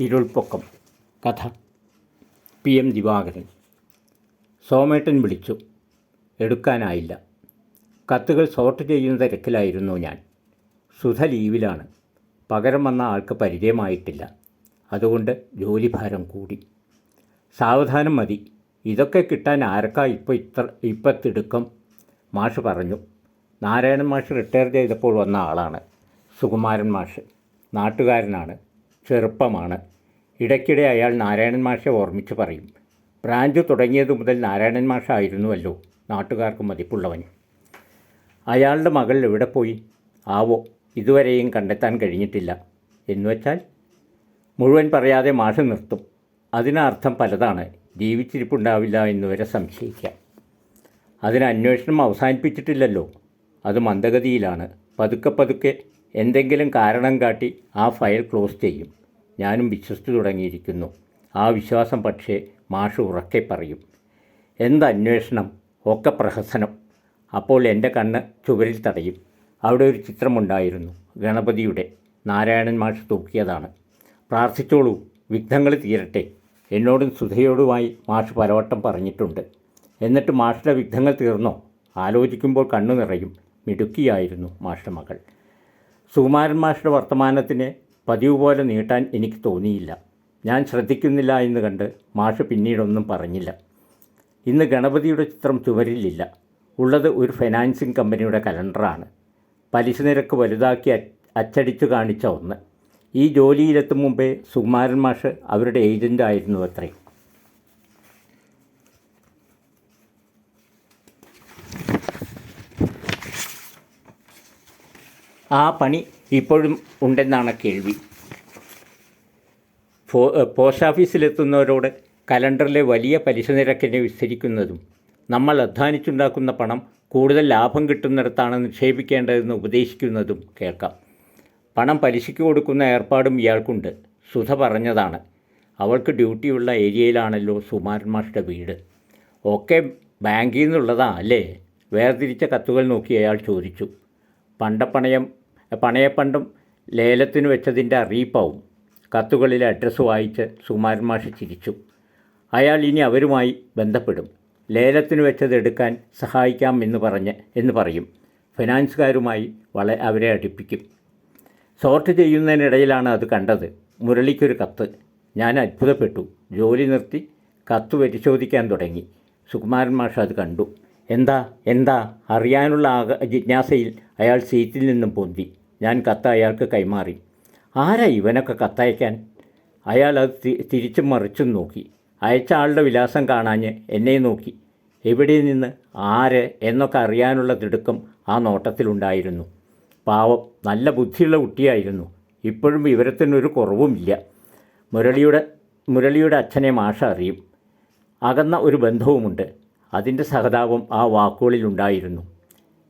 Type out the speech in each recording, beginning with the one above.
ഇരുൾപ്പൊക്കം. കഥ. P. M. Divakaran. സോമേട്ടൻ വിളിച്ചു. എടുക്കാനായില്ല. കത്തുകൾ സോർട്ട് ചെയ്യുന്ന തിരക്കിലായിരുന്നു ഞാൻ. സുധ ലീവിലാണ്. പകരം വന്ന ആൾക്ക് പരിചയമായിട്ടില്ല. അതുകൊണ്ട് ജോലിഭാരം കൂടി. സാവധാനം മതി. ഇതൊക്കെ കിട്ടാൻ ആരക്കാ ഇപ്പോൾ ഇത്ര ഇപ്പം തിടുക്കം മാഷ് പറഞ്ഞു. നാരായണൻ മാഷ് റിട്ടയർ ചെയ്തപ്പോൾ വന്ന ആളാണ്. സുകുമാരൻ മാഷ്. നാട്ടുകാരനാണ്. ചെറുപ്പമാണ്. ഇടയ്ക്കിടെ അയാൾ നാരായണൻ മാഷെ ഓർമ്മിച്ച് പറയും ബ്രാഞ്ച് തുടങ്ങിയതു മുതൽ നാരായണൻ മാഷായിരുന്നുവല്ലോ നാട്ടുകാർക്ക് മതിപ്പുള്ളവൻ. അയാളുടെ മകൾ എവിടെ പോയി? ആവോ ഇതുവരെയും കണ്ടെത്താൻ കഴിഞ്ഞിട്ടില്ല. എന്നുവെച്ചാൽ മുഴുവൻ പറയാതെ മാഷ നിർത്തും. അതിനർത്ഥം പലതാണ്. ജീവിച്ചിരിപ്പുണ്ടാവില്ല എന്നുവരെ സംശയിക്കാം. അതിന് അന്വേഷണം അവസാനിപ്പിച്ചിട്ടില്ലല്ലോ. അത് മന്ദഗതിയിലാണ്. പതുക്കെ പതുക്കെ എന്തെങ്കിലും കാരണം കാട്ടി ആ ഫയൽ ക്ലോസ് ചെയ്യും. ഞാനും വിശ്വസിച്ചു തുടങ്ങിയിരിക്കുന്നു. ആ വിശ്വാസം പക്ഷേ മാഷ് ഉറക്കെ പറയും. എന്തന്വേഷണം? ഒക്കെ പ്രഹസനം. അപ്പോൾ എന്റെ കണ്ണ് ചുവരിൽ തടയും. അവിടെ ഒരു ചിത്രമുണ്ടായിരുന്നു. ഗണപതിയുടെ. നാരായണൻ മാഷ് തൂക്കിയതാണ്. പ്രാർത്ഥിച്ചോളൂ. വിഘ്നങ്ങൾ തീരട്ടെ. എന്നോടും സുധയോടുമായി മാഷ് പലവട്ടം പറഞ്ഞിട്ടുണ്ട്. എന്നിട്ട് മാഷിന്റെ വിഘ്നങ്ങൾ തീർന്നോ? ആലോചിക്കുമ്പോൾ കണ്ണു നിറയും. മിടുക്കിയായിരുന്നു മാഷിന്റെ മകൾ. സുകുമാരൻ മാഷിന്റെ വർത്തമാനത്തിന് പതിവ് പോലെ നീട്ടാൻ എനിക്ക് തോന്നിയില്ല. ഞാൻ ശ്രദ്ധിക്കുന്നില്ല എന്ന് കണ്ട് മാഷ് പിന്നീടൊന്നും പറഞ്ഞില്ല. ഇന്ന് ഗണപതിയുടെ ചിത്രം ചുവരിലില്ല. ഉള്ളത് ഒരു ഫൈനാൻസിങ് കമ്പനിയുടെ കലണ്ടറാണ്. പലിശ നിരക്ക് വലുതാക്കി അച്ചടിച്ചു കാണിച്ച ഒന്ന്. ഈ ജോലിയിലെത്തും മുമ്പേ സുകുമാരൻ മാഷ് അവരുടെ ഏജന്റ് ആയിരുന്നു അത്രേ ആ പണി ഇപ്പോഴും ഉണ്ടെന്നാണ് കേൾവി. പോസ്റ്റ് ഓഫീസിലെത്തുന്നവരോട് കലണ്ടറിലെ വലിയ പലിശ നിരക്കിനെ വിസ്തരിക്കുന്നതും നമ്മൾ അധ്വാനിച്ചുണ്ടാക്കുന്ന പണം കൂടുതൽ ലാഭം കിട്ടുന്നിടത്താണ് നിക്ഷേപിക്കേണ്ടതെന്ന് ഉപദേശിക്കുന്നതും കേൾക്കാം. പണം പലിശയ്ക്ക് കൊടുക്കുന്ന ഏർപ്പാടും ഇയാൾക്കുണ്ട്. സുധ പറഞ്ഞതാണ്. അവൾക്ക് ഡ്യൂട്ടിയുള്ള ഏരിയയിലാണല്ലോ സുമാരൻ വീട്. ഒക്കെ ബാങ്കിൽ നിന്നുള്ളതാ അല്ലേ? വേർതിരിച്ച കത്തുകൾ നോക്കി അയാൾ ചോദിച്ചു. പണ്ടപ്പണയം പണയപ്പണ്ടം ലേലത്തിന് വെച്ചതിന്റെ അറിയിപ്പാവും. കത്തുകളിലെ അഡ്രസ്സ് വായിച്ച് സുമാരൻ മാഷ് ചിരിച്ചു. അയാൾ ഇനി അവരുമായി ബന്ധപ്പെടും. ലേലത്തിന് വെച്ചത് എടുക്കാൻ സഹായിക്കാം എന്ന് പറഞ്ഞ് എന്ന് പറയും. ഫിനാൻസുകാരുമായി വള അവരെ അടുപ്പിക്കും. സോർട്ട് ചെയ്യുന്നതിനിടയിലാണ് അത് കണ്ടത്. മുരളിക്കൊരു കത്ത്. ഞാൻ അത്ഭുതപ്പെട്ടു. ജോലി നിർത്തി കത്ത് പരിശോധിക്കാൻ തുടങ്ങി. സുകുമാരൻ മാഷ് അത് കണ്ടു. എന്താ? എന്താ? അറിയാനുള്ള ജിജ്ഞാസയിൽ അയാൾ സീറ്റിൽ നിന്നും പൊന്തി. ഞാൻ കത്ത് അയാൾക്ക് കൈമാറി. ആരാ ഇവനൊക്കെ കത്തയക്കാൻ? അയാൾ അത് തിരിച്ചും മറിച്ചും നോക്കി. അയച്ച ആളുടെ വിലാസം കാണാഞ്ഞ് എന്നെ നോക്കി. എവിടെ നിന്ന്? ആര്? എന്നൊക്കെ അറിയാനുള്ള തിടുക്കം ആ നോട്ടത്തിലുണ്ടായിരുന്നു. പാവം നല്ല ബുദ്ധിയുള്ള കുട്ടിയായിരുന്നു. ഇപ്പോഴും വിവരത്തിനൊരു കുറവുമില്ല മുരളിയുടെ മുരളിയുടെ അച്ഛനെ മാഷ അറിയും. അകന്ന ഒരു ബന്ധവുമുണ്ട്. അതിന്റെ സഹതാപം ആ വാക്കുകളിലുണ്ടായിരുന്നു.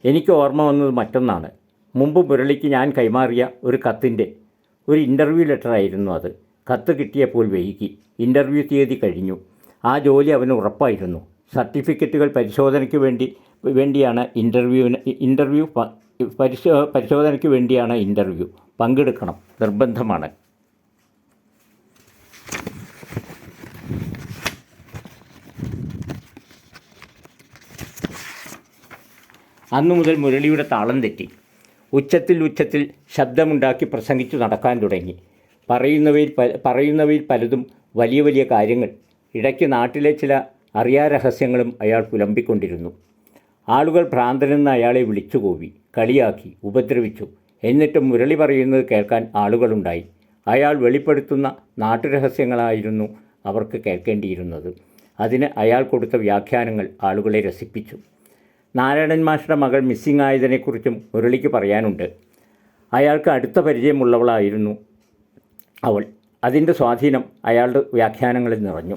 എനിക്ക് ഓർമ്മ വന്നത് മറ്റൊന്നാണ്. മുമ്പ് മുരളിക്ക് ഞാൻ കൈമാറിയ ഒരു കത്തിന്റെ ഒരു ഇന്റർവ്യൂ ലെറ്ററായിരുന്നു അത്. കത്ത് കിട്ടിയപ്പോൾ വൈകി. ഇന്റർവ്യൂ തീയതി കഴിഞ്ഞു. ആ ജോലി അവന് ഉറപ്പായിരുന്നു. സർട്ടിഫിക്കറ്റുകൾ പരിശോധനയ്ക്ക് വേണ്ടി വേണ്ടിയാണ് ഇന്റർവ്യൂവിന് ഇന്റർവ്യൂ പരിശോ പരിശോധനയ്ക്ക് വേണ്ടിയാണ് ഇന്റർവ്യൂ പങ്കെടുക്കണം. നിർബന്ധമാണ്. അന്നു മുതൽ മുരളിയുടെ താളം തെറ്റി. ഉച്ചത്തിൽ ഉച്ചത്തിൽ ശബ്ദമുണ്ടാക്കി പ്രസംഗിച്ചു നടക്കാൻ തുടങ്ങി. പറയുന്നവയിൽ പറയുന്നവയിൽ പലതും വലിയ വലിയ കാര്യങ്ങൾ. ഇടയ്ക്ക് നാട്ടിലെ ചില അറിയാ രഹസ്യങ്ങളും അയാൾ പുലമ്പിക്കൊണ്ടിരുന്നു. ആളുകൾ ഭ്രാന്തനെന്ന് അയാളെ വിളിച്ചുകൂവി കളിയാക്കി ഉപദ്രവിച്ചു. എന്നിട്ടും മുരളി പറയുന്നത് കേൾക്കാൻ ആളുകളുണ്ടായി. അയാൾ വെളിപ്പെടുത്തുന്ന നാട്ടുരഹസ്യങ്ങളായിരുന്നു അവർക്ക് കേൾക്കേണ്ടിയിരുന്നത്. അതിന് അയാൾ കൊടുത്ത വ്യാഖ്യാനങ്ങൾ ആളുകളെ രസിപ്പിച്ചു. നാരായണൻ മാഷ്ട മകൾ മിസ്സിംഗ് ആയതിനെക്കുറിച്ചും മുരളിക്ക് പറയാനുണ്ട്. അയാൾക്ക് അടുത്ത പരിചയമുള്ളവളായിരുന്നു അവൾ. അതിന്റെ സ്വാധീനം അയാളുടെ വ്യാഖ്യാനങ്ങളിൽ നിറഞ്ഞു.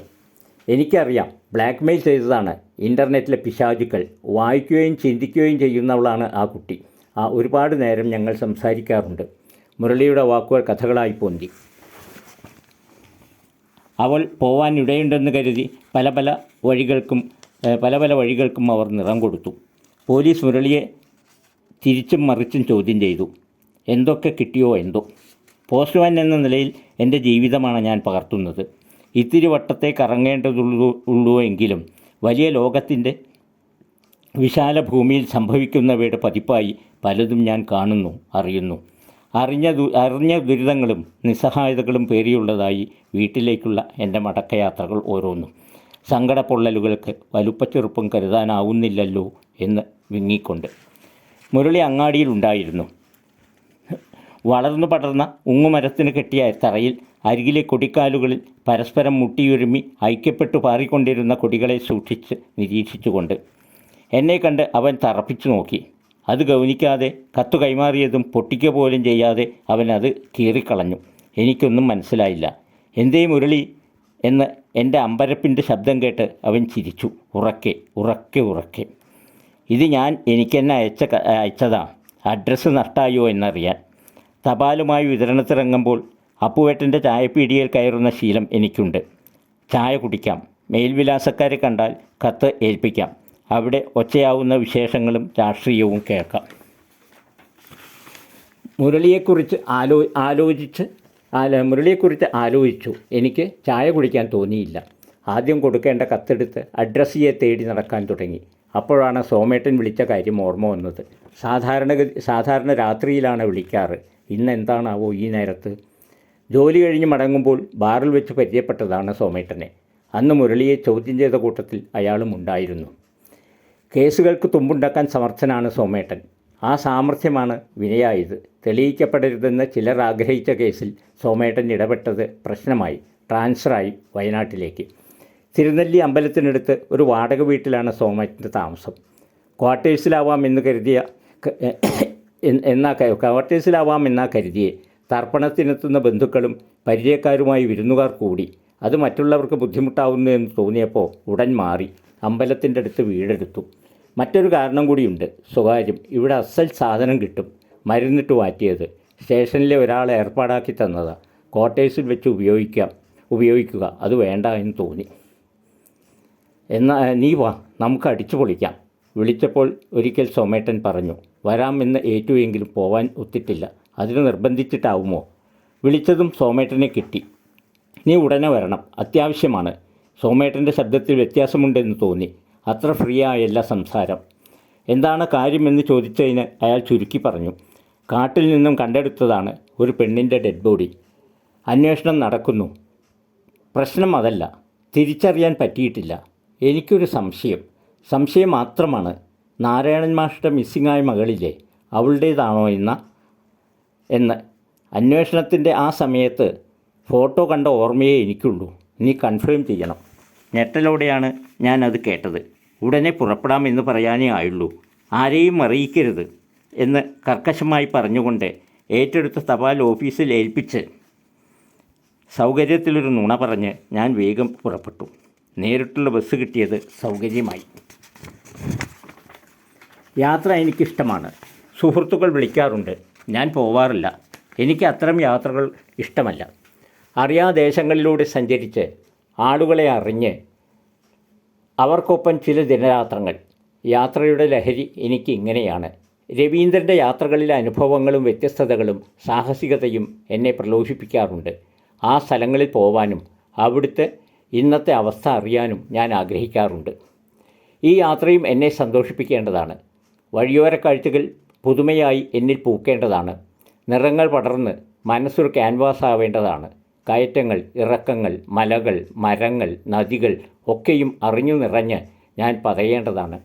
എനിക്കറിയാം ബ്ലാക്ക് മെയിൽ ചെയ്തതാണ്. ഇന്റർനെറ്റിലെ പിശാചുക്കൾ വായിക്കുകയും ചിന്തിക്കുകയും ചെയ്യുന്നവളാണ് ആ കുട്ടി. ആ ഒരുപാട് നേരം ഞങ്ങൾ സംസാരിക്കാറുണ്ട്. മുരളിയുടെ വാക്കുകൾ കഥകളായി പൊന്തി. അവൾ പോവാൻ ഇടയുണ്ടെന്ന് കരുതി പല പല വഴികൾക്കും പല പല വഴികൾക്കും അവർ നിറം കൊടുത്തു. പോലീസ് മുരളിയെ തിരിച്ചും മറിച്ചും ചോദ്യം ചെയ്തു. എന്തൊക്കെ കിട്ടിയോ എന്തോ. പോസ്റ്റ്മാൻ എന്ന നിലയിൽ എന്റെ ജീവിതമാണ് ഞാൻ പകർത്തുന്നത്. ഇത്തിരി വട്ടത്തെ കറങ്ങേണ്ടതുള്ളൂ ഉള്ളൂ എങ്കിലും വലിയ ലോകത്തിന്റെ വിശാല ഭൂമിയിൽ സംഭവിക്കുന്നവയുടെ പതിപ്പായി പലതും ഞാൻ കാണുന്നു അറിയുന്നു. അറിഞ്ഞ അറിഞ്ഞ ദുരിതങ്ങളും നിസ്സഹായതകളും പേറിയുള്ളതായി വീട്ടിലേക്കുള്ള എന്റെ മടക്കയാത്രകൾ ഓരോന്നും. സങ്കടപ്പൊള്ളലുകൾക്ക് വലുപ്പച്ചെറുപ്പം കരുതാനാവുന്നില്ലല്ലോ എന്ന് വിങ്ങിക്കൊണ്ട്. മുരളി അങ്ങാടിയിലുണ്ടായിരുന്നു വളർന്നു പടർന്ന ഉങ്ങുമരത്തിന് കെട്ടിയ തറയിൽ അരികിലെ കൊടിക്കാലുകളിൽ പരസ്പരം മുട്ടിയുരുമി ഐക്യപ്പെട്ടു പാറിക്കൊണ്ടിരുന്ന കൊടികളെ സൂക്ഷിച്ച് നിരീക്ഷിച്ചുകൊണ്ട് എന്നെ കണ്ട് അവൻ തറപ്പിച്ചു നോക്കി. അത് ഗൗനിക്കാതെ കത്തു കൈമാറിയതും പൊട്ടിക്കുക പോലും ചെയ്യാതെ അവൻ അത് കീറിക്കളഞ്ഞു. എനിക്കൊന്നും മനസ്സിലായില്ല. എന്തേ മുരളി എന്ന് എന്റെ അമ്പരപ്പിന്റെ ശബ്ദം കേട്ട് അവൻ ചിരിച്ചു. ഉറക്കെ ഉറക്കെ ഉറക്കെ. ഇത് ഞാൻ എനിക്ക് തന്നെ അയച്ച അയച്ചതാണ് അയച്ചതാ. അഡ്രസ്സ് നഷ്ടായോ എന്നറിയാൻ. തപാലുമായി വിതരണത്തിറങ്ങുമ്പോൾ അപ്പുവേട്ടന്റെ ചായപ്പീടികയിൽ കയറുന്ന ശീലം എനിക്കുണ്ട്. ചായ കുടിക്കാം. മേൽവിലാസക്കാരെ കണ്ടാൽ കത്ത് ഏൽപ്പിക്കാം. അവിടെ ഒച്ചയാവുന്ന വിശേഷങ്ങളും രാഷ്ട്രീയവും കേൾക്കാം. മുരളിയെക്കുറിച്ച് ആലോ ആലോചിച്ച് ആല മുരളിയെക്കുറിച്ച് ആലോചിച്ചു. എനിക്ക് ചായ കുടിക്കാൻ തോന്നിയില്ല. ആദ്യം കൊടുക്കേണ്ട കത്തെടുത്ത് അഡ്രസ്സിയെ തേടി നടക്കാൻ തുടങ്ങി. അപ്പോഴാണ് സോമേട്ടൻ വിളിച്ച കാര്യം ഓർമ്മ വന്നത്. സാധാരണ സാധാരണ രാത്രിയിലാണ് വിളിക്കാറ്. ഇന്ന് എന്താണാവോ ഈ നേരത്ത്? ജോലി കഴിഞ്ഞ് മടങ്ങുമ്പോൾ ബാറിൽ വെച്ച് പരിചയപ്പെട്ടതാണ് സോമേട്ടനെ. അന്ന് മുരളിയെ ചോദ്യം ചെയ്ത കൂട്ടത്തിൽ അയാളും ഉണ്ടായിരുന്നു. കേസുകൾക്ക് തുമ്പുണ്ടാക്കാൻ സമർത്ഥനാണ് സോമേട്ടൻ. ആ സാമർഥ്യമാണ് വിനയായത്. തെളിയിക്കപ്പെടരുതെന്ന് ചിലർ ആഗ്രഹിച്ച കേസിൽ സോമേട്ടൻ ഇടപെട്ടത് പ്രശ്നമായി ട്രാൻസ്ഫറായി വയനാട്ടിലേക്ക്. തിരുനെല്ലി അമ്പലത്തിനടുത്ത് ഒരു വാടക വീട്ടിലാണ് സോമേട്ടന്റെ താമസം. ക്വാർട്ടേഴ്സിലാവാം എന്ന് കരുതിയ എന്നാ ക്വാർട്ടേഴ്സിലാവാം എന്നാ കരുതിയേ. തർപ്പണത്തിനെത്തുന്ന ബന്ധുക്കളും പരിചയക്കാരുമായി വിരുന്നുകാർ കൂടി. അത് മറ്റുള്ളവർക്ക് ബുദ്ധിമുട്ടാവുന്നു എന്ന് തോന്നിയപ്പോൾ ഉടൻ മാറി അമ്പലത്തിന്റെ അടുത്ത് വീടെടുത്തു. മറ്റൊരു കാരണം കൂടിയുണ്ട്. സ്വകാര്യം. ഇവിടെ അസൽ സാധനം കിട്ടും. മരുന്നിട്ട് മാറ്റിയത് സ്റ്റേഷനിലെ ഒരാളെ ഏർപ്പാടാക്കി തന്നതാണ് ക്വാർട്ടേഴ്സിൽ വെച്ച് ഉപയോഗിക്കാം. ഉപയോഗിക്കുക. അത് വേണ്ട എന്ന് തോന്നി. എന്നാ നീ വാ നമുക്ക് അടിച്ചു പൊളിക്കാം. വിളിച്ചപ്പോൾ ഒരിക്കൽ സോമേട്ടൻ പറഞ്ഞു വരാമെന്ന് ഏറ്റുവെങ്കിലും പോവാൻ ഒത്തിട്ടില്ല. അതിന് നിർബന്ധിച്ചിട്ടാവുമോ? വിളിച്ചതും സോമേട്ടനെ കിട്ടി. നീ ഉടനെ വരണം. അത്യാവശ്യമാണ്. സോമേട്ടന്റെ ശബ്ദത്തിൽ വ്യത്യാസമുണ്ടെന്ന് തോന്നി. അത്ര ഫ്രീ ആയല്ല സംസാരം. എന്താണ് കാര്യമെന്ന് ചോദിച്ചതിന് അയാൾ ചുരുക്കി പറഞ്ഞു കാട്ടിൽ നിന്നും കണ്ടെടുത്തതാണ് ഒരു പെണ്ണിന്റെ ഡെഡ് ബോഡി. അന്വേഷണം നടക്കുന്നു. പ്രശ്നം അതല്ല. തിരിച്ചറിയാൻ പറ്റിയിട്ടില്ല. എനിക്കൊരു സംശയം. സംശയം മാത്രമാണ്. നാരായണൻ മാഷ്ട മിസ്സിങ്ങായ മകളിലെ അവളുടേതാണോ എന്ന എന്ന് അന്വേഷണത്തിന്റെ ആ സമയത്ത് ഫോട്ടോ കണ്ട ഓർമ്മയേ എനിക്കുള്ളൂ. നീ കൺഫേം ചെയ്യണം. ഞെട്ടലോടെയാണ് ഞാൻ അത് കേട്ടത്. ഉടനെ പുറപ്പെടാമെന്ന് പറയാനേ ആയുള്ളൂ. ആരെയും അറിയിക്കരുത് എന്ന് കർക്കശമായി പറഞ്ഞുകൊണ്ട് ഏറ്റെടുത്ത തപാൽ ഓഫീസിൽ ഏൽപ്പിച്ച് സൗകര്യത്തിലൊരു നുണ പറഞ്ഞ് ഞാൻ വേഗം പുറപ്പെട്ടു. നേരിട്ടുള്ള ബസ് കിട്ടിയത് സൗകര്യമായി. യാത്ര എനിക്കിഷ്ടമാണ്. സുഹൃത്തുക്കൾ വിളിക്കാറുണ്ട്. ഞാൻ പോവാറില്ല. എനിക്ക് അത്തരം യാത്രകൾ ഇഷ്ടമല്ല. അറിയാ ദേശങ്ങളിലൂടെ സഞ്ചരിച്ച് ആളുകളെ അറിഞ്ഞ് അവർക്കൊപ്പം ചില ദിനരാത്രങ്ങൾ. യാത്രയുടെ ലഹരി എനിക്ക് ഇങ്ങനെയാണ്. രവീന്ദ്രന്റെ യാത്രകളിലെ അനുഭവങ്ങളും വ്യത്യസ്തതകളും സാഹസികതയും എന്നെ പ്രലോഭിപ്പിക്കാറുണ്ട്. ആ സ്ഥലങ്ങളിൽ പോവാനും അവിടുത്തെ ഇന്നത്തെ അവസ്ഥ അറിയാനും ഞാൻ ആഗ്രഹിക്കാറുണ്ട്. ഈ യാത്രയും എന്നെ സന്തോഷിപ്പിക്കേണ്ടതാണ്. വഴിയോര കാഴ്ചകൾ പുതുമയായി എന്നിൽ പൂക്കേണ്ടതാണ്. നിറങ്ങൾ പടർന്ന് മനസ്സൊരു ക്യാൻവാസ് ആവേണ്ടതാണ് കയറ്റങ്ങൾ ഇറക്കങ്ങൾ മലകൾ മരങ്ങൾ നദികൾ ഒക്കെയും അറിഞ്ഞു നിറഞ്ഞ് ഞാൻ പതയേണ്ടതാണ്.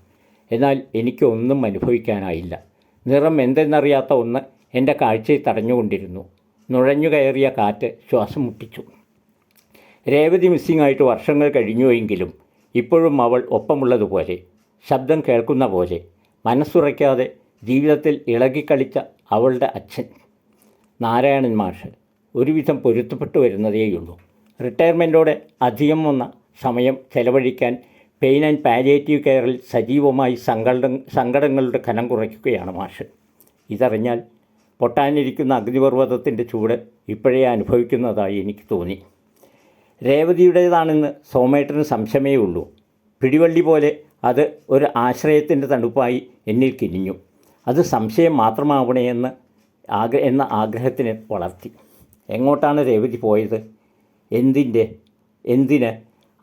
എന്നാൽ എനിക്കൊന്നും അനുഭവിക്കാനായില്ല. നിറം എന്തെന്നറിയാത്ത ഒന്ന് എന്റെ കാഴ്ചയെ തടഞ്ഞുകൊണ്ടിരുന്നു. നുഴഞ്ഞു കയറിയ കാറ്റ് ശ്വാസം മുട്ടിച്ചു. രേവതി മിസ്സിംഗ് ആയിട്ട് വർഷങ്ങൾ കഴിഞ്ഞുവെങ്കിലും ഇപ്പോഴും അവൾ ഒപ്പമുള്ളതുപോലെ ശബ്ദം കേൾക്കുന്ന പോലെ മനസ്സുറയ്ക്കാതെ ജീവിതത്തിൽ ഇളകിക്കളിച്ച അവളുടെ അച്ഛൻ. നാരായണൻ മാഷ് ഒരുവിധം പൊരുത്തപ്പെട്ടു വരുന്നതേയുള്ളൂ. റിട്ടയർമെന്റോടെ അധികം വന്ന സമയം ചെലവഴിക്കാൻ പെയിൻ ആൻഡ് പാലിയേറ്റീവ് കെയറിൽ സജീവമായി സങ്കട സങ്കടങ്ങളുടെ ഖനം കുറയ്ക്കുകയാണ് മാഷ്. ഇതറിഞ്ഞാൽ പൊട്ടാനിരിക്കുന്ന അഗ്നിപർവതത്തിന്റെ ചൂട് ഇപ്പോഴേ അനുഭവിക്കുന്നതായി എനിക്ക് തോന്നി. രേവതിയുടേതാണെന്ന് സോമേട്ടന് സംശയമേ ഉള്ളൂ. പിടിവള്ളി പോലെ അത് ഒരു ആശ്രയത്തിന്റെ തണുപ്പായി എന്നിൽ കിനിഞ്ഞു. അത് സംശയം മാത്രമാവണേ എന്ന് ആഗ്ര എന്ന ആഗ്രഹത്തിന് വളർത്തി. എങ്ങോട്ടാണ് രേവതി പോയത്? എന്തിന്റെ? എന്തിന്?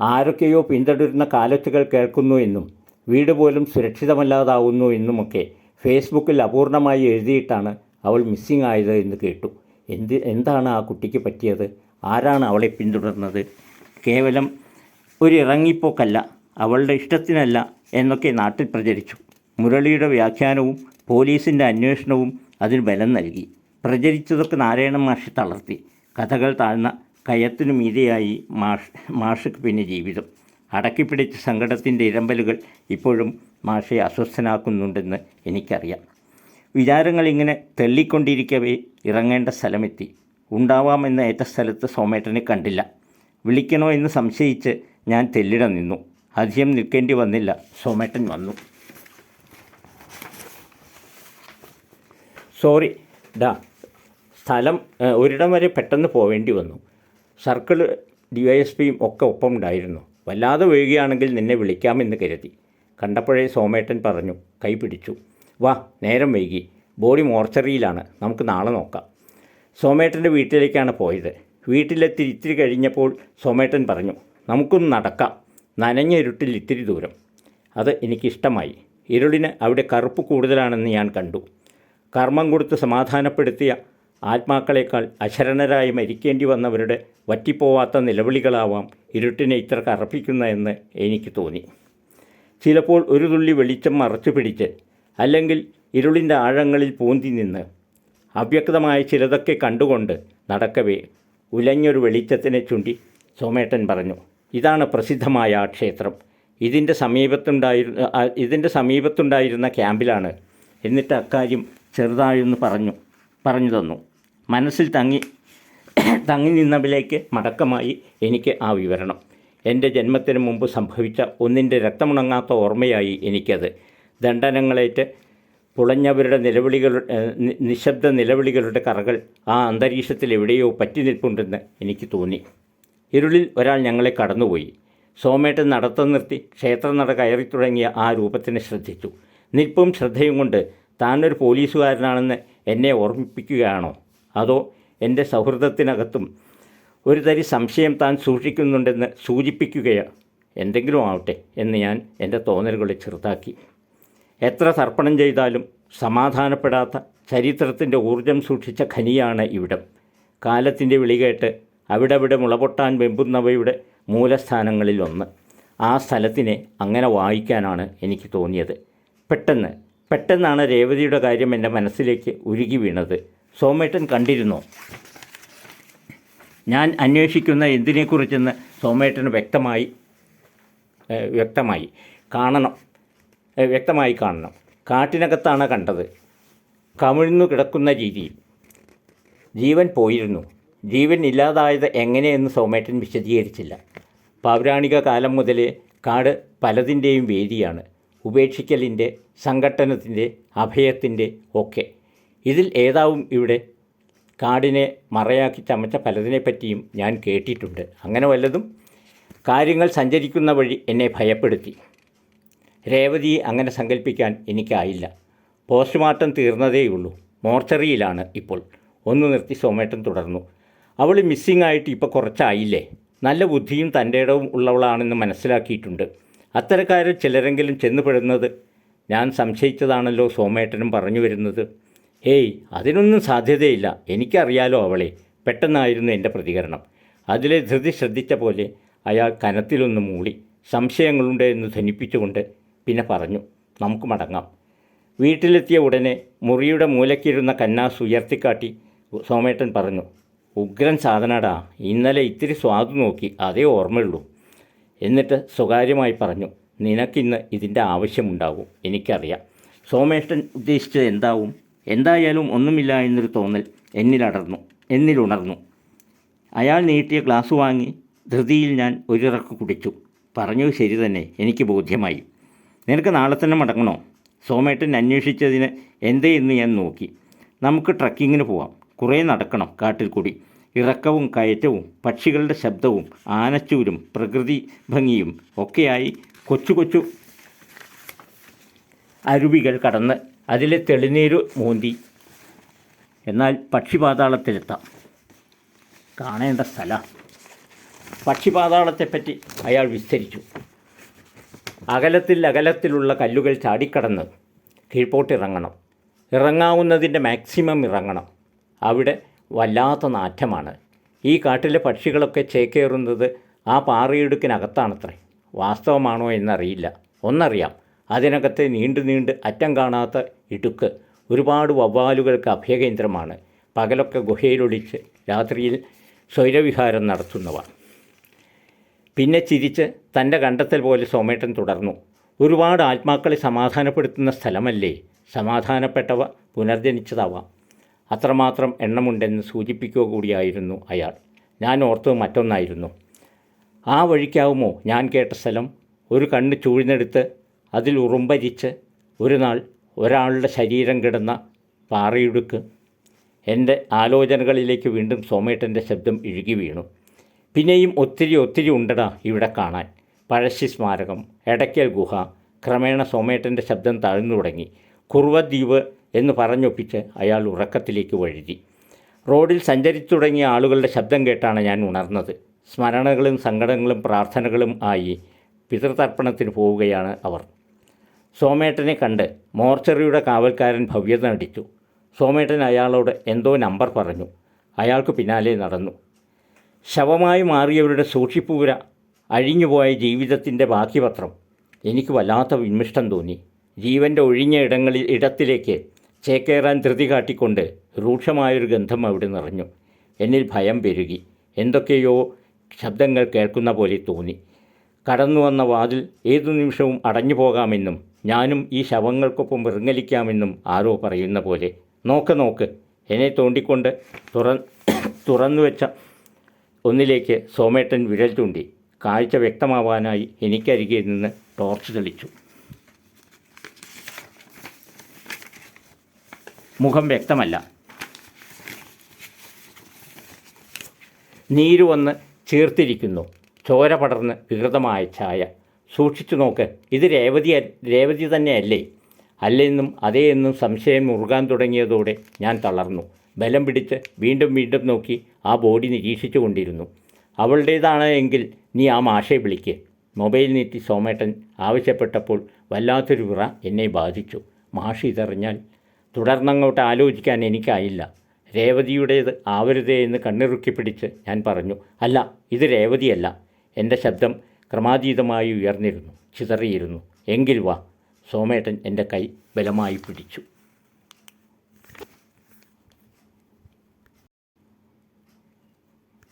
ആരൊക്കെയോ പിന്തുടരുന്ന കാലത്തുകൾ കേൾക്കുന്നു എന്നും വീട് പോലും സുരക്ഷിതമല്ലാതാവുന്നു എന്നുമൊക്കെ ഫേസ്ബുക്കിൽ അപൂർണമായി എഴുതിയിട്ടാണ് അവൾ മിസ്സിംഗ് ആയത് എന്ന് കേട്ടു. എന്ത് എന്താണ് ആ കുട്ടിക്ക് പറ്റിയത്? ആരാണ് അവളെ പിന്തുടർന്നത്? കേവലം ഒരു ഇറങ്ങിപ്പോക്കല്ല അവളുടെ ഇഷ്ടത്തിനല്ല എന്നൊക്കെ നാട്ടിൽ പ്രചരിച്ചു. മുരളിയുടെ വ്യാഖ്യാനവും പോലീസിന്റെ അന്വേഷണവും അതിന് ബലം നൽകി. പ്രചരിച്ചതൊക്കെ നാരായണ മാഷി തളർത്തി. കഥകൾ താഴ്ന്ന കയത്തിനു മീതെയായി മാഷ് മാഷക്ക് പിന്നെ ജീവിതം. അടക്കിപ്പിടിച്ച സങ്കടത്തിന്റെ ഇരമ്പലുകൾ ഇപ്പോഴും മാഷയെ അസ്വസ്ഥനാക്കുന്നുണ്ടെന്ന് എനിക്കറിയാം. വിചാരങ്ങൾ ഇങ്ങനെ തെള്ളിക്കൊണ്ടിരിക്കവേ ഇറങ്ങേണ്ട സ്ഥലമെത്തി. ഉണ്ടാവാമെന്ന ഏറ്റ സ്ഥലത്ത് സോമേട്ടനെ കണ്ടില്ല. വിളിക്കണോ എന്ന് സംശയിച്ച് ഞാൻ തെല്ലിട നിന്നു. അധികം നിൽക്കേണ്ടി വന്നില്ല. സോമേട്ടൻ വന്നു. സോറി ഡാ സ്ഥലം ഒരിടം വരെ പെട്ടെന്ന് പോവേണ്ടി വന്നു. സർക്കിൾ ഡി വൈ എസ് പിയും ഒക്കെ ഒപ്പം ഉണ്ടായിരുന്നു വല്ലാതെ വൈകുകയാണെങ്കിൽ നിന്നെ വിളിക്കാമെന്ന് കരുതി. കണ്ടപ്പോഴേ സോമേട്ടൻ പറഞ്ഞു കൈ പിടിച്ചു. വാ നേരം വൈകി. ബോഡി മോർച്ചറിയിലാണ്. നമുക്ക് നാളെ നോക്കാം. സോമേട്ടന്റെ വീട്ടിലേക്കാണ് പോയത്. വീട്ടിലെത്തി ഇത്തിരി കഴിഞ്ഞപ്പോൾ സോമേട്ടൻ പറഞ്ഞു നമുക്കൊന്ന് നടക്കാം. നനഞ്ഞ ഇരുട്ടിൽ ഇത്തിരി ദൂരം. അത് എനിക്കിഷ്ടമായി. ഇരുളിന് അവിടെ കറുപ്പ് കൂടുതലാണെന്ന് ഞാൻ കണ്ടു. കർമ്മം കൊടുത്ത് സമാധാനപ്പെടുത്തിയ ആത്മാക്കളെക്കാൾ അശരണരായി മരിക്കേണ്ടി വന്നവരുടെ വറ്റിപ്പോവാത്ത നിലവിളികളാവാം ഇരുട്ടിനെ ഇത്ര കറപ്പിക്കുന്നതെന്ന് എനിക്ക് തോന്നി. ചിലപ്പോൾ ഒരു തുള്ളി വെളിച്ചം മറച്ചു പിടിച്ച് അല്ലെങ്കിൽ ഇരുളിന്റെ ആഴങ്ങളിൽ പൂന്തി നിന്ന് അവ്യക്തമായ ചിലതൊക്കെ കണ്ടുകൊണ്ട് നടക്കവേ ഉലഞ്ഞൊരു വെളിച്ചത്തിനെ ചൂണ്ടി സോമേട്ടൻ പറഞ്ഞു ഇതാണ് പ്രസിദ്ധമായ ആ ക്ഷേത്രം. ഇതിന്റെ സമീപത്തുണ്ടായിരുന്ന ഇതിന്റെ സമീപത്തുണ്ടായിരുന്ന ക്യാമ്പിലാണ്. എന്നിട്ട് അക്കാര്യം ചെറുതായൊന്ന് പറഞ്ഞു പറഞ്ഞു തന്നു. മനസ്സിൽ തങ്ങി തങ്ങി നിന്നവിലേക്ക് മടക്കമായി എനിക്ക് ആ വിവരണം. എന്റെ ജന്മത്തിന് മുമ്പ് സംഭവിച്ച ഒന്നിന്റെ രക്തമുണങ്ങാത്ത ഓർമ്മയായി എനിക്കത്. ദണ്ഡനങ്ങളേറ്റ് പുളഞ്ഞവരുടെ നിലവിളികൾ നിശബ്ദ നിലവിളികളുടെ കറകൾ ആ അന്തരീക്ഷത്തിൽ എവിടെയോ പറ്റി നിൽപ്പുണ്ടെന്ന് എനിക്ക് തോന്നി. ഇരുളിൽ ഒരാൾ ഞങ്ങളെ കടന്നുപോയി. സോമേട്ടൻ നടത്തം നിർത്തി ക്ഷേത്രനട കയറി തുടങ്ങിയ ആ രൂപത്തിനെ ശ്രദ്ധിച്ചു. നിൽപ്പും ശ്രദ്ധയും കൊണ്ട് താനൊരു പോലീസുകാരനാണെന്ന് എന്നെ ഓർമ്മിപ്പിക്കുകയാണോ? അതോ എന്റെ സൗഹൃദത്തിനകത്തും ഒരു തരി സംശയം താൻ സൂക്ഷിക്കുന്നുണ്ടെന്ന് സൂചിപ്പിക്കുകയോ? എന്തെങ്കിലും ആവട്ടെ എന്ന് ഞാൻ എന്റെ തോന്നലുകളെ ചെറുതാക്കി. എത്ര തർപ്പണം ചെയ്താലും സമാധാനപ്പെടാത്ത ചരിത്രത്തിന്റെ ഊർജം സൂക്ഷിച്ച ഖനിയാണ് ഇവിടം. കാലത്തിന്റെ വിളികേട്ട് അവിടെ അവിടവിടെ മുളപൊട്ടാൻ വെമ്പുന്നവയുടെ മൂലസ്ഥാനങ്ങളിലൊന്ന്. ആ സ്ഥലത്തിനെ അങ്ങനെ വായിക്കാനാണ് എനിക്ക് തോന്നിയത്. പെട്ടെന്ന് പെട്ടെന്നാണ് രേവതിയുടെ കാര്യം എന്റെ മനസ്സിലേക്ക് ഉരുകി വീണത്. സോമേട്ടൻ കണ്ടിരുന്നോ? ഞാൻ അന്വേഷിക്കുന്ന എന്തിനെക്കുറിച്ചെന്ന് സോമേട്ടന് വ്യക്തമായി വ്യക്തമായി കാണണം. വ്യക്തമായി കാണണം. കാട്ടിനകത്താണ് കണ്ടത്. കമിഴ്ന്നു കിടക്കുന്ന രീതിയിൽ ജീവൻ പോയിരുന്നു. ജീവൻ ഇല്ലാതായത് എങ്ങനെയെന്ന് സോമേട്ടൻ വിശദീകരിച്ചില്ല. പൗരാണിക കാലം മുതലേ കാട് പലതിന്റെയും വേദിയാണ് ഉപേക്ഷിക്കലിന്റെ സംഘട്ടനത്തിന്റെ അഭയത്തിന്റെ ഒക്കെ. ഇതിൽ ഏതാവും ഇവിടെ? കാടിനെ മറയാക്കി ചമച്ച പലതിനെപ്പറ്റിയും ഞാൻ കേട്ടിട്ടുണ്ട്. അങ്ങനെ വല്ലതും? കാര്യങ്ങൾ സഞ്ചരിക്കുന്ന വഴി എന്നെ ഭയപ്പെടുത്തി. രേവതിയെ അങ്ങനെ സങ്കല്പിക്കാൻ എനിക്കായില്ല. പോസ്റ്റ്മോർട്ടം തീർന്നതേയുള്ളൂ. മോർച്ചറിയിലാണ് ഇപ്പോൾ. ഒന്ന് നിർത്തി സോമേട്ടൻ തുടർന്നു. അവൾ മിസ്സിംഗ് ആയിട്ട് ഇപ്പോൾ കുറച്ചായില്ലേ? നല്ല ബുദ്ധിയും തന്റെ ഇടവും ഉള്ളവളാണെന്ന് മനസ്സിലാക്കിയിട്ടുണ്ട്. അത്തരക്കാരിൽ ചിലരെങ്കിലും ചെന്നുപെടുന്നത് ഞാൻ സംശയിച്ചതാണല്ലോ സോമേട്ടനും പറഞ്ഞു വരുന്നത്. ഏയ് അതിനൊന്നും സാധ്യതയില്ല. എനിക്കറിയാലോ അവളെ. പെട്ടെന്നായിരുന്നു എന്റെ പ്രതികരണം. അതിലെ ധൃതി ശ്രദ്ധിച്ച പോലെ അയാൾ കനത്തിലൊന്ന് മൂളി. സംശയങ്ങളുണ്ട് എന്ന് ധനിപ്പിച്ചുകൊണ്ട് പിന്നെ പറഞ്ഞു നമുക്ക് മടങ്ങാം. വീട്ടിലെത്തിയ ഉടനെ മുറിയുടെ മൂലക്കിരുന്ന കന്നാസ് ഉയർത്തിക്കാട്ടി സോമേട്ടൻ പറഞ്ഞു ഉഗ്രൻ സാധനടാ ഇന്നലെ ഇത്തിരി സ്വാദ് നോക്കി അതേ ഓർമ്മയുള്ളൂ. എന്നിട്ട് സ്വകാര്യമായി പറഞ്ഞു നിനക്കിന്ന് ഇതിന്റെ ആവശ്യമുണ്ടാകും എനിക്കറിയാം. സോമേഷ്ടൻ ഉദ്ദേശിച്ചത് എന്താവും? എന്തായാലും ഒന്നുമില്ല എന്നൊരു തോന്നൽ എന്നിലടർന്നു എന്നിലുണർന്നു അയാൾ നീട്ടിയ ഗ്ലാസ് വാങ്ങി ധൃതിയിൽ ഞാൻ ഒരിറക്ക് കുടിച്ചു. പറഞ്ഞു ശരി തന്നെ എനിക്ക് ബോധ്യമായി. നിനക്ക് നാളെ തന്നെ മടങ്ങണോ? സോമേട്ടൻ അന്വേഷിച്ചതിന് എന്തേ എന്ന് ഞാൻ നോക്കി. നമുക്ക് ട്രക്കിങ്ങിന് പോവാം. കുറേ നടക്കണം കാട്ടിൽ കൂടി. ഇറക്കവും കയറ്റവും പക്ഷികളുടെ ശബ്ദവും ആനച്ചൂരും പ്രകൃതി ഭംഗിയും ഒക്കെയായി കൊച്ചു കൊച്ചു അരുവികൾ കടന്ന് അതിലെ തെളിനീര് മൂന്തി. എന്നാൽ പക്ഷിപാതാളത്തിലെത്താം. കാണേണ്ട സ്ഥലം. പക്ഷിപാതാളത്തെപ്പറ്റി അയാൾ വിസ്തരിച്ചു. അകലത്തിൽ അകലത്തിലുള്ള കല്ലുകൾ ചാടിക്കടന്ന് കീഴ്പോട്ടിറങ്ങണം. ഇറങ്ങാവുന്നതിന്റെ മാക്സിമം ഇറങ്ങണം. അവിടെ വല്ലാത്ത നാറ്റമാണ്. ഈ കാട്ടിലെ പക്ഷികളൊക്കെ ചേക്കേറുന്നത് ആ പാറയിടുക്കിനകത്താണത്രേ. വാസ്തവമാണോ എന്നറിയില്ല. ഒന്നറിയാം. അതിനകത്തെ നീണ്ടു നീണ്ട് അറ്റം കാണാത്ത ഇടുക്ക് ഒരുപാട് വവ്വാലുകൾക്ക് അഭയകേന്ദ്രമാണ്. പകലൊക്കെ ഗുഹയിലൊളിച്ച് രാത്രിയിൽ സ്വൈരവിഹാരം നടത്തുന്നവ. പിന്നെ ചിരിച്ച് തന്റെ കണ്ടെത്തൽ പോലെ സോമേട്ടൻ തുടർന്നു. ഒരുപാട് ആത്മാക്കളെ സമാധാനപ്പെടുത്തുന്ന സ്ഥലമല്ലേ? സമാധാനപ്പെട്ടവ പുനർജനിച്ചതാവാം. അത്രമാത്രം എണ്ണമുണ്ടെന്ന് സൂചിപ്പിക്കുക കൂടിയായിരുന്നു അയാൾ. ഞാൻ ഓർത്തത് മറ്റൊന്നായിരുന്നു. ആ വഴിക്കാവുമോ ഞാൻ കേട്ട സ്ഥലം? ഒരു കണ്ണ് ചൂഴ്ന്നെടുത്ത് അതിൽ ഉറുമ്പരിച്ച് ഒരു നാൾ ഒരാളുടെ ശരീരം കിടന്ന പാറയിടുക്ക്. എന്റെ ആലോചനകളിലേക്ക് വീണ്ടും സോമേട്ടന്റെ ശബ്ദം ഇഴുകി വീണു. പിന്നെയും ഒത്തിരി ഒത്തിരി ഉണ്ടടാ ഇവിടെ കാണാൻ. പഴശ്ശി സ്മാരകം എടയ്ക്കൽ ഗുഹ ക്രമേണ സോമേട്ടന്റെ ശബ്ദം താഴ്ന്നു തുടങ്ങി. കുറുവദ്വീപ് എന്ന് പറഞ്ഞൊപ്പിച്ച് അയാൾ ഉറക്കത്തിലേക്ക് വഴുതി. റോഡിൽ സഞ്ചരിച്ചു തുടങ്ങിയ ആളുകളുടെ ശബ്ദം കേട്ടാണ് ഞാൻ ഉണർന്നത്. സ്മരണകളും സങ്കടങ്ങളും പ്രാർത്ഥനകളും ആയി പിതൃതർപ്പണത്തിന് പോവുകയാണ് അവർ. സോമേട്ടനെ കണ്ട് മോർച്ചറിയുടെ കാവൽക്കാരൻ ഭവ്യത നടിച്ചു. സോമേട്ടൻ അയാളോട് എന്തോ നമ്പർ പറഞ്ഞു. അയാൾക്ക് പിന്നാലെ നടന്നു. ശവമായി മാറിയവരുടെ സൂക്ഷിപ്പൂര അഴിഞ്ഞുപോയ ജീവിതത്തിന്റെ ബാക്കിപത്രം. എനിക്ക് വല്ലാത്ത വിന്മിഷ്ടം തോന്നി. ജീവന്റെ ഒഴിഞ്ഞ ഇടങ്ങളിൽ ഇടത്തിലേക്ക് ചേക്കേറാൻ ധൃതി കാട്ടിക്കൊണ്ട് രൂക്ഷമായൊരു ഗന്ധം അവിടെ നിറഞ്ഞു. എന്നിൽ ഭയം പെരുകി. എന്തൊക്കെയോ ശബ്ദങ്ങൾ കേൾക്കുന്ന പോലെ തോന്നി. കടന്നു വന്ന വാതിൽ ഏതു നിമിഷവും അടഞ്ഞു പോകാമെന്നും ഞാനും ഈ ശവങ്ങൾക്കൊപ്പം വൃങ്ങലിക്കാമെന്നും ആരോ പറയുന്ന പോലെ. നോക്ക് നോക്ക്. എന്നെ തോണ്ടിക്കൊണ്ട് തുറ തുറന്നു വെച്ച ഒന്നിലേക്ക് സോമേട്ടൻ വിരൽ ചൂണ്ടി കാഴ്ച വ്യക്തമാവാനായി എനിക്കരികിൽ നിന്ന് ടോർച്ച് തെളിച്ചു. മുഖം വ്യക്തമല്ല. നീര് വന്ന് ചേർത്തിരിക്കുന്നു. ചോര പടർന്ന് വികൃതമായ ഛായ. സൂക്ഷിച്ചു നോക്ക് ഇത് രേവതി രേവതി തന്നെയല്ലേ? അല്ലെന്നും അതേ എന്നും സംശയം മുറുകാൻ തുടങ്ങിയതോടെ ഞാൻ തളർന്നു. ബലം പിടിച്ച് വീണ്ടും വീണ്ടും നോക്കി ആ ബോഡി നിരീക്ഷിച്ചു കൊണ്ടിരുന്നു. അവളുടേതാണ് എങ്കിൽ നീ ആ മാഷെ വിളിക്ക്. മൊബൈൽ നീട്ടി സോമേട്ടൻ ആവശ്യപ്പെട്ടപ്പോൾ വല്ലാത്തൊരു വിറ എന്നെ ബാധിച്ചു. മാഷ് ഇതറിഞ്ഞാൽ തുടർന്നങ്ങോട്ട് ആലോചിക്കാൻ എനിക്കായില്ല. രേവതിയുടേത് ആവരുതേ എന്ന് കണ്ണിറുക്കി പിടിച്ച് ഞാൻ പറഞ്ഞു അല്ല ഇത് രേവതിയല്ല. എന്റെ ശബ്ദം ക്രമാതീതമായി ഉയർന്നിരുന്നു ചിതറിയിരുന്നു. എങ്കിൽ വാ. സോമേട്ടൻ എന്റെ കൈ ബലമായി പിടിച്ചു.